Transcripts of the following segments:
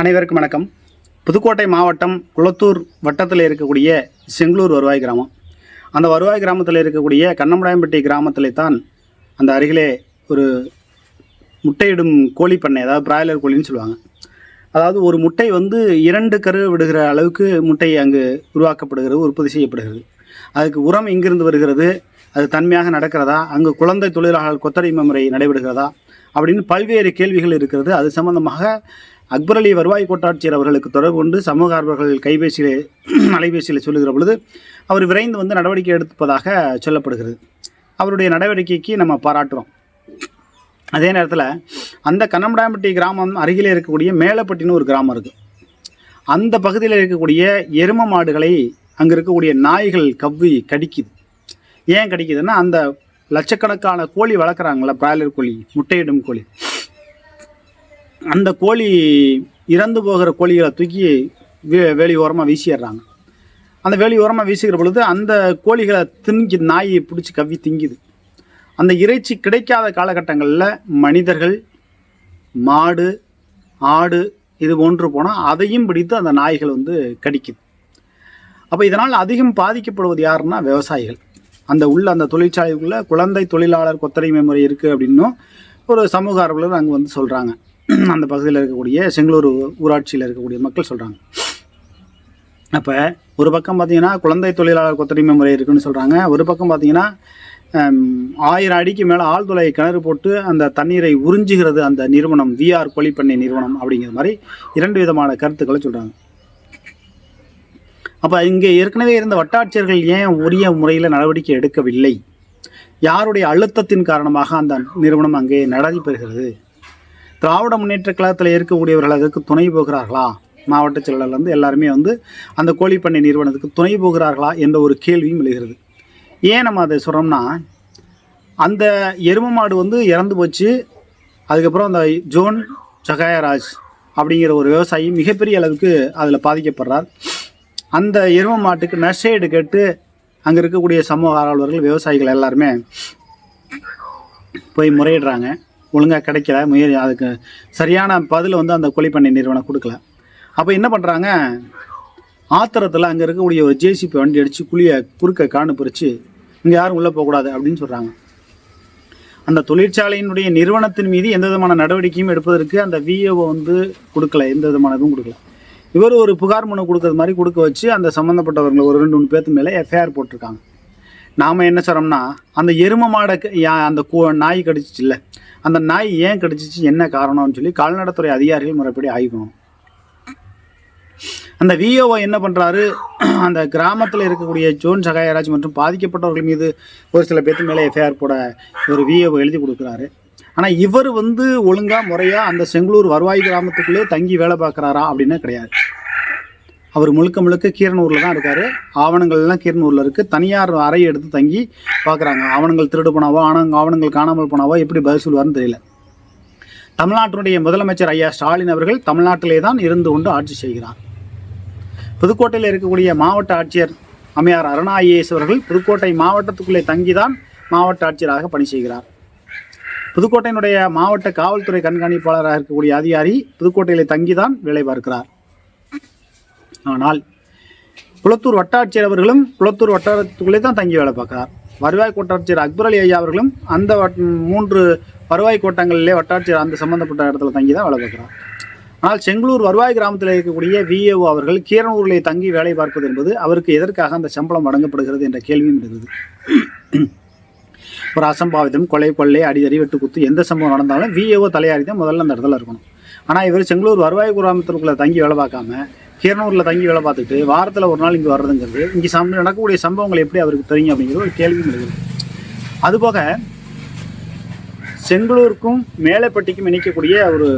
அனைவருக்கும் வணக்கம். புதுக்கோட்டை மாவட்டம் குளத்தூர் வட்டத்தில் இருக்கக்கூடிய செங்களூர் வருவாய் கிராமம். அந்த வருவாய் கிராமத்தில் இருக்கக்கூடிய கண்ணமடாயம்பட்டி கிராமத்தில் தான் அந்த அருகிலே ஒரு முட்டையிடும் கோழி பண்ணை அதாவது பிராய்லர் கோழின்னு சொல்லுவாங்க. அதாவது ஒரு முட்டை வந்து இரண்டு கரு விடுகிற அளவுக்கு முட்டை அங்கு உருவாக்கப்படுகிறது உற்பத்தி செய்யப்படுகிறது. அதுக்கு உரம் எங்கிருந்து வருகிறது அது தன்மையாக நடக்கிறதா அங்கு குழந்தை தொழிலாளர்கள் கொத்தடிமை முறை நடைபெறுகிறதா அப்படின்னு பல்வேறு கேள்விகள் இருக்கிறது. அது சம்பந்தமாக அக்பர் அலி வருவாய் கோட்டாட்சியர் அவர்களுக்கு தொடர்பு கொண்டு சமூக ஆர்வர்கள் கைபேசியிலே அலைபேசியில் சொல்லுகிற பொழுது அவர் விரைந்து வந்து நடவடிக்கை எடுப்பதாக சொல்லப்படுகிறது. அவருடைய நடவடிக்கைக்கு நம்ம பாராட்டுறோம். அதே நேரத்தில் அந்த கண்ணமடாம்பட்டி கிராமம் அருகிலே இருக்கக்கூடிய மேலப்பட்டின்னு ஒரு கிராமம் இருக்குது அந்த பகுதியில் இருக்கக்கூடிய எரும மாடுகளை அங்கே இருக்கக்கூடிய நாய்கள் கவ்வி கடிக்குது. ஏன் கடிக்குதுன்னா அந்த லட்சக்கணக்கான கோழி வளர்க்குறாங்களா பிராய்லர் கோழி முட்டையிடும் கோழி. அந்த கோழி இறந்து போகிற கோழிகளை தூக்கி வே வேலி ஓரமாக வீசிடுறாங்க. அந்த வேலி ஓரமாக வீசுகிற பொழுது அந்த கோழிகளை திங்கி நாயை பிடிச்சி கவ்வி திங்குது. அந்த இறைச்சி கிடைக்காத காலகட்டங்களில் மனிதர்கள் மாடு ஆடு இது போன்று போனால் அதையும் பிடித்து அந்த நாய்கள் வந்து கடிக்குது. அப்போ இதனால் அதிகம் பாதிக்கப்படுவது யாருன்னா விவசாயிகள். அந்த உள்ள அந்த தொழிற்சாலைக்குள்ளே குழந்தை தொழிலாளர் கொத்தரை முறை இருக்குது அப்படின்னும் ஒரு சமூக ஆர்வலர் அங்கே வந்து சொல்கிறாங்க அந்த பகுதியில் இருக்கக்கூடிய செங்களூர் ஊராட்சியில் இருக்கக்கூடிய மக்கள் சொல்கிறாங்க அப்போ ஒரு பக்கம் பார்த்தீங்கன்னா குழந்தை தொழிலாளர் கொத்தடிமை முறை இருக்குன்னு சொல்கிறாங்க ஒரு பக்கம் பார்த்தீங்கன்னா ஆயிரம் அடிக்கு மேலே ஆழ்துளை கிணறு போட்டு அந்த தண்ணீரை உறிஞ்சுகிறது அந்த நிறுவனம் விஆர் கொலிப்பண்ணை நிறுவனம் அப்படிங்கிற மாதிரி இரண்டு விதமான கருத்துக்களை சொல்கிறாங்க அப்போ இங்கே ஏற்கனவே இருந்த வட்டாட்சியர்கள் ஏன் உரிய முறையில் நடவடிக்கை எடுக்கவில்லை? யாருடைய அழுத்தத்தின் காரணமாக அந்த நிறுவனம் அங்கே நடைபெறுகிறது திராவிட முன்னேற்ற கழகத்தில் இருக்கக்கூடியவர்கள் அதற்கு துணை போகிறார்களா? மாவட்ட செயலாளர்லேருந்து எல்லாருமே வந்து அந்த கோழிப்பண்ணை நிறுவனத்துக்கு துணை போகிறார்களா என்ற ஒரு கேள்வியும் எழுகிறது. ஏன் நம்ம அதை சொல்கிறோம்னா அந்த எரும மாடு வந்து இறந்து போச்சு அதுக்கப்புறம் அந்த ஜோன் ஜகாயராஜ் அப்படிங்கிற ஒரு விவசாயி மிகப்பெரிய அளவுக்கு அதில் பாதிக்கப்படுறார். அந்த எரும மாட்டுக்கு நஷ்டேடு கேட்டு அங்கே இருக்கக்கூடிய சமூக ஆர்வலர்கள் விவசாயிகள் எல்லாருமே போய் முறையிடுறாங்க. ஒழுங்காக கிடைக்கல முயற்சி அதுக்கு சரியான பதில் வந்து அந்த கொலிப்பண்ணை நிறுவனம் கொடுக்கல. அப்போ என்ன பண்ணுறாங்க ஆத்திரத்தில் அங்கே இருக்கக்கூடிய ஒரு ஜேசிபி வண்டி அடித்து குழியை குறுக்க காணு பிரித்து இங்கே யாரும் உள்ளே போகக்கூடாது அப்படின்னு சொல்கிறாங்க அந்த தொழிற்சாலையினுடைய நிறுவனத்தின் மீது எந்த விதமான நடவடிக்கையும் எடுப்பதற்கு அந்த விஏஓ வந்து கொடுக்கல எந்த விதமான இதுவும் கொடுக்கல. இவர் ஒரு புகார் மனு கொடுக்கறது மாதிரி கொடுக்க வச்சு அந்த சம்மந்தப்பட்டவர்களை ஒரு ரெண்டு மூணு பேர்த்து மேலே எஃப்ஐஆர் போட்டிருக்காங்க. நாம் என்ன சொல்கிறோம்னா அந்த எரும மாடை அந்த கோ நாய் கடிச்சிச்சுல்ல அந்த நாய் ஏன் கடிச்சிச்சு என்ன காரணம்னு சொல்லி கால்நடைத்துறை அதிகாரிகள் முறைப்படி ஆய்க்கணும் அந்த விஓஓ என்ன பண்ணுறாரு அந்த கிராமத்தில் இருக்கக்கூடிய ஜோன் சகாயராஜ் மற்றும் பாதிக்கப்பட்டவர்கள் மீது ஒரு சில பேர்த்து மேலே எஃப்ஐஆர் போட ஒரு விஓஓ எழுதி கொடுக்குறாரு. ஆனால் இவர் வந்து ஒழுங்காக முறையாக அந்த செங்களூர் வருவாய் கிராமத்துக்குள்ளே தங்கி வேலை பார்க்குறாரா அப்படின்னா கிடையாது. அவர் முழுக்க முழுக்க கீரனூரில் தான் இருக்கார். ஆவணங்கள்லாம் கீரனூரில் இருக்குது தனியார் அறை எடுத்து தங்கி பார்க்குறாங்க ஆவணங்கள் திருடு போனாவோ ஆவணங்க ஆவணங்கள் காணாமல் போனாவோ எப்படி பதில் சொல்லுவார்னு தெரியல. தமிழ்நாட்டினுடைய முதலமைச்சர் ஐயா ஸ்டாலின் அவர்கள் தமிழ்நாட்டிலே தான் இருந்து கொண்டு ஆட்சி செய்கிறார். புதுக்கோட்டையில் இருக்கக்கூடிய மாவட்ட ஆட்சியர் அம்மையார் அருணா ஐஏஎஸ் அவர்கள் புதுக்கோட்டை மாவட்டத்துக்குள்ளே தங்கிதான் மாவட்ட ஆட்சியராக பணி செய்கிறார். புதுக்கோட்டையினுடைய மாவட்ட காவல்துறை கண்காணிப்பாளராக இருக்கக்கூடிய அதிகாரி புதுக்கோட்டையில் தங்கிதான் வேலை பார்க்கிறார். ஆனால் குளத்தூர் வட்டாட்சியர் அவர்களும் குளத்தூர் வட்டாரத்துக்குள்ளே தான் தங்கி வேலை பார்க்கிறார். வருவாய் கோட்டாட்சியர் அக்பர் அலி ஐயா அவர்களும் அந்த வட்- மூன்று வருவாய் கோட்டங்களிலே வட்டாட்சியர் அந்த சம்பந்தப்பட்ட இடத்துல தங்கி தான் வேலை பார்க்கிறார். ஆனால் செங்களூர் வருவாய் கிராமத்தில் இருக்கக்கூடிய விஏஓ அவர்கள் கீரனூரிலே தங்கி வேலை பார்ப்பது என்பது அவருக்கு எதற்காக அந்த சம்பளம் வழங்கப்படுகிறது என்ற கேள்வியும் இருந்தது. ஒரு அசம்பாவிதம் கொலை கொள்ளை அடிதடி வெட்டுக்குத்து எந்த சம்பவம் நடந்தாலும் விஏஓ தலையாரி தான் முதல்ல அந்த இடத்துல இருக்கணும். ஆனால் இவர் செங்களூர் வருவாய் கிராமத்திற்குள்ளே தங்கி வேலை பார்க்காம கீரனூரில் தங்கி வேலை பார்த்துட்டு வாரத்தில் ஒரு நாள் இங்கே வர்றதுங்கிறது இங்கே சம் நடக்கக்கூடிய சம்பவங்கள் எப்படி அவருக்கு தெரியும் அப்படிங்கிற ஒரு கேள்வியும் இருக்குது அதுபோக செங்களூருக்கும் மேலப்பட்டிக்கும் இணைக்கக்கூடிய ஒரு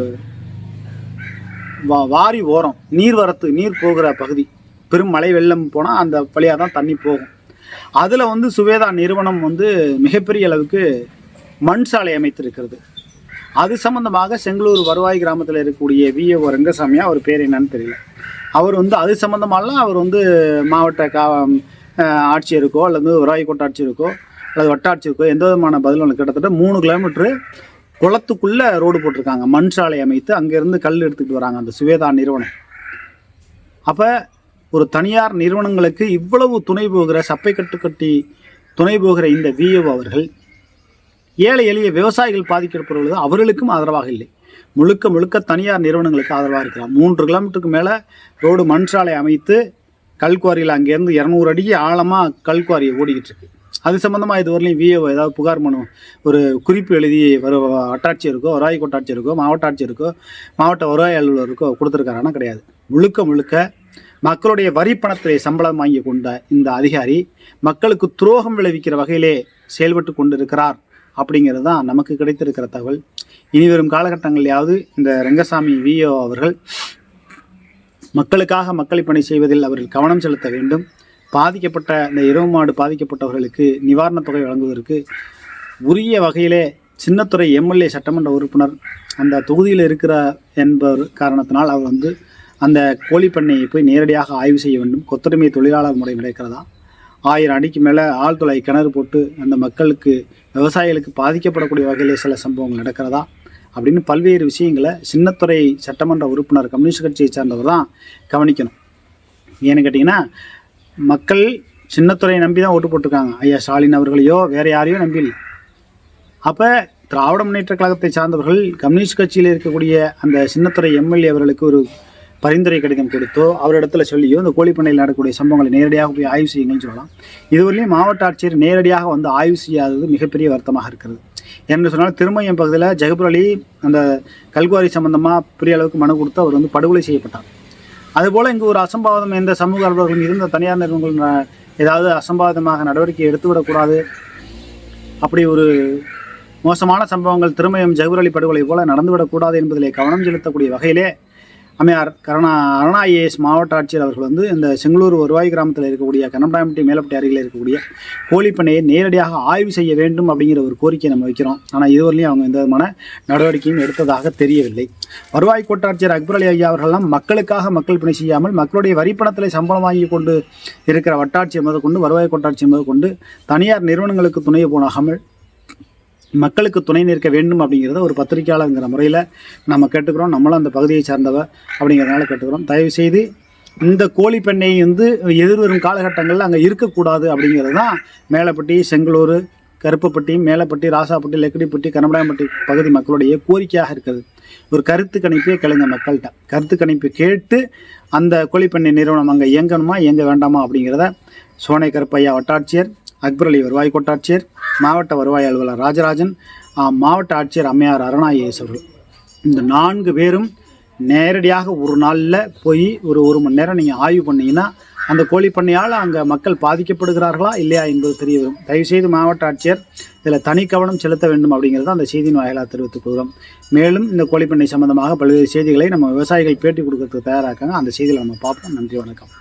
வா வாரி ஓரம் நீர்வரத்து நீர் போகிற பகுதி பெரும் மழை வெள்ளம் போனால் அந்த வழியாக தான் தண்ணி போகும். அதில் வந்து சுவேதா நிறுவனம் வந்து மிகப்பெரிய அளவுக்கு மண் சாலை அமைத்திருக்கிறது. அது சம்பந்தமாக செங்களூர் வருவாய் கிராமத்தில் இருக்கக்கூடிய விஏஓ ரங்கசாமியா அவர் பேர் என்னன்னு தெரியல. அவர் வந்து அது சம்மந்தமாலாம் அவர் வந்து மாவட்ட கா ஆட்சியருக்கோ அல்லது வருவாய் கோட்டாட்சியருக்கோ அல்லது வட்டாட்சியருக்கோ எந்த விதமான பதிலும் கிட்டத்தட்ட மூணு கிலோமீட்ரு குளத்துக்குள்ளே ரோடு போட்டிருக்காங்க. மண் சாலை அமைத்து அங்கேருந்து கல் எடுத்துக்கிட்டு வராங்க அந்த சுவேதா நிறுவனம். அப்போ ஒரு தனியார் நிறுவனங்களுக்கு இவ்வளவு துணை போகிற சப்பை கட்டு கட்டி துணை போகிற இந்த விஏஓ அவர்கள் ஏழை எளிய விவசாயிகள் பாதிக்கப்படுவது அவர்களுக்கும் ஆதரவாக இல்லை. முழுக்க முழுக்க தனியார் நிறுவனங்களுக்கு ஆதரவாக இருக்கிறார் மூன்று கிலோமீட்டருக்கு மேலே ரோடு மண் சாலை அமைத்து கல்குவாரியில் அங்கேருந்து இரநூறு அடிக்கு ஆழமாக கல்குவாரியை ஓடிக்கிட்டு இருக்கு. அது சம்மந்தமாக இதுவரையிலும் விஏஓ ஏதாவது புகார் மனு ஒரு குறிப்பு எழுதி வரு வட்டாட்சியருக்கோ வருவாய் கோட்டாட்சியருக்கோ மாவட்ட ஆட்சியருக்கோ மாவட்ட வருவாய் அலுவலருக்கோ கொடுத்துருக்காரானா கிடையாது. முழுக்க முழுக்க மக்களுடைய வரி பணத்தை சம்பளம் வாங்கி கொண்ட இந்த அதிகாரி மக்களுக்கு துரோகம் விளைவிக்கிற வகையிலே செயல்பட்டு கொண்டிருக்கிறார். அப்படிங்கிறது தான் நமக்கு கிடைத்திருக்கிற தகவல். இனி வரும் காலகட்டங்களிலாவது இந்த ரங்கசாமி விஓ அவர்கள் மக்களுக்காக மக்களை பணி செய்வதில் அவர்கள் கவனம் செலுத்த வேண்டும். பாதிக்கப்பட்ட இந்த இரவு மாடு பாதிக்கப்பட்டவர்களுக்கு நிவாரணத் தொகை வழங்குவதற்கு உரிய வகையிலே சின்னத்துறை எம்எல்ஏ சட்டமன்ற உறுப்பினர் அந்த தொகுதியில் இருக்கிறார் என்பவர் காரணத்தினால் அவர் வந்து அந்த கோழிப்பண்ணையை போய் நேரடியாக ஆய்வு செய்ய வேண்டும். கொத்தடிமை தொழிலாளர் முறை நடக்கிறதா? ஆயிரம் அடிக்கு மேலே ஆழ்துளை கிணறு போட்டு அந்த மக்களுக்கு விவசாயிகளுக்கு பாதிக்கப்படக்கூடிய வகையில் சில சம்பவங்கள் நடக்கிறதா? அப்படின்னு பல்வேறு விஷயங்களை சின்னத்துறை சட்டமன்ற உறுப்பினர் கம்யூனிஸ்ட் கட்சியை சார்ந்தவர் தான் கவனிக்கணும். ஏன்னு கேட்டிங்கன்னா மக்கள் சின்னத்துறையை நம்பி தான் ஓட்டு போட்டிருக்காங்க. ஐயா ஸ்டாலின் அவர்களையோ வேறு யாரையோ நம்பி இல்லை அப்போ திராவிட முன்னேற்ற கழகத்தை சார்ந்தவர்கள் கம்யூனிஸ்ட் கட்சியில் இருக்கக்கூடிய அந்த சின்னத்துறை எம்எல்ஏ அவர்களுக்கு ஒரு பரிந்துரை கடிதம் கொடுத்தோ அவரிடத்துல சொல்லியோ இந்த கோழிப்பண்ணையில் நடக்கக்கூடிய சம்பவங்களை நேரடியாக போய் ஆய்வு செய்யுங்கன்னு சொல்லலாம். இதுவரையிலையும் மாவட்ட ஆட்சியர் நேரடியாக வந்து ஆய்வு செய்யாதது மிகப்பெரிய வருத்தமாக இருக்கிறது. என்று சொன்னால் திருமயம் பகுதியில் ஜெகபுர் அலி அந்த கல்குவாரி சம்பந்தமாக பெரிய அளவுக்கு மனு கொடுத்து அவர் வந்து படுகொலை செய்யப்பட்டார். அதுபோல் இங்கு ஒரு அசம்பாவிதம் எந்த சமூக அலுவலர்கள் இருந்த தனியார் நிறுவனங்கள் ஏதாவது அசம்பாவிதமாக நடவடிக்கை எடுத்துவிடக்கூடாது அப்படி ஒரு மோசமான சம்பவங்கள் திருமயம் ஜெகபர் அலி படுகொலை போல நடந்துவிடக்கூடாது என்பதிலே கவனம் செலுத்தக்கூடிய வகையிலே அம்மையார் கருணா அருணா ஐஏஎஸ் மாவட்ட ஆட்சியர் அவர்கள் வந்து இந்த செங்களூர் வருவாய் கிராமத்தில் இருக்கக்கூடிய கனம்டாம்பட்டி மேலப்பட்டி அருகில் இருக்கக்கூடிய கோழிப்பண்ணையை நேரடியாக ஆய்வு செய்ய வேண்டும் அப்படிங்கிற ஒரு கோரிக்கையை நம்ம வைக்கிறோம். ஆனால் இதுவரையிலையும் அவங்க எந்த விதமான நடவடிக்கையும் எடுத்ததாக தெரியவில்லை. வருவாய் கோட்டாட்சியர் அக்பர் அலி ஐயா அவர்கள்லாம் மக்களுக்காக மக்கள் பணி செய்யாமல் மக்களுடைய வரிப்பணத்தில் சம்பளம் வாங்கி கொண்டு இருக்கிற வட்டாட்சியை முதற்கொண்டு வருவாய் கோட்டாட்சியை முதற்கொண்டு தனியார் நிறுவனங்களுக்கு துணையை போனாகாமல் மக்களுக்கு துணை நிற்க வேண்டும் அப்படிங்கிறத ஒரு பத்திரிக்கையாளருங்கிற முறையில் நம்ம கேட்டுக்கிறோம். நம்மளும் அந்த பகுதியை சார்ந்தவ அப்படிங்கிறதுனால கேட்டுக்கிறோம். தயவு செய்து இந்த கோழி பண்ணை வந்து எதிர்வரும் காலகட்டங்களில் அங்கே இருக்கக்கூடாது அப்படிங்கிறது தான் மேலப்பட்டி செங்களூர் கருப்புப்பட்டி மேலப்பட்டி ராசாப்பட்டி லெக்கடிப்பட்டி கனமடாம்பட்டி பகுதி மக்களுடைய கோரிக்கையாக இருக்குது. ஒரு கருத்து கணிப்பே கேளுங்க மக்கள்கிட்ட. கருத்து கணிப்பு கேட்டு அந்த கோழிப்பண்ணை நிறுவனம் அங்கே இயங்கணுமா இயங்க வேண்டாமா அப்படிங்கிறத சோனை கருப்பையா வட்டாட்சியர் அக்பர் அலி வருவாய் கோட்டாட்சியர் மாவட்ட வருவாய் அலுவலர் ராஜராஜன் மாவட்ட ஆட்சியர் அம்மையார் அருணா ஐஏஎஸ் அவர்கள் இந்த நான்கு பேரும் நேரடியாக ஒரு நாளில் போய் ஒரு ஒரு மணி நேரம் நீங்கள் ஆய்வு பண்ணீங்கன்னா அந்த கோழி பண்ணையால் அங்கே மக்கள் பாதிக்கப்படுகிறார்களா இல்லையா என்பது தெரிய வரும் தயவுசெய்து மாவட்ட ஆட்சியர் இதில் தனி கவனம் செலுத்த வேண்டும் அப்படிங்கிறத அந்த செய்தியின் வாயிலாக தெரிவித்துக் கொள்கிறோம். மேலும் இந்த கோழிப்பண்ணை சம்பந்தமாக பல்வேறு செய்திகளை நம்ம விவசாயிகள் பேட்டி கொடுக்கறதுக்கு தயாராக்காங்க அந்த செய்தியில் நம்ம பார்ப்போம். நன்றி வணக்கம்.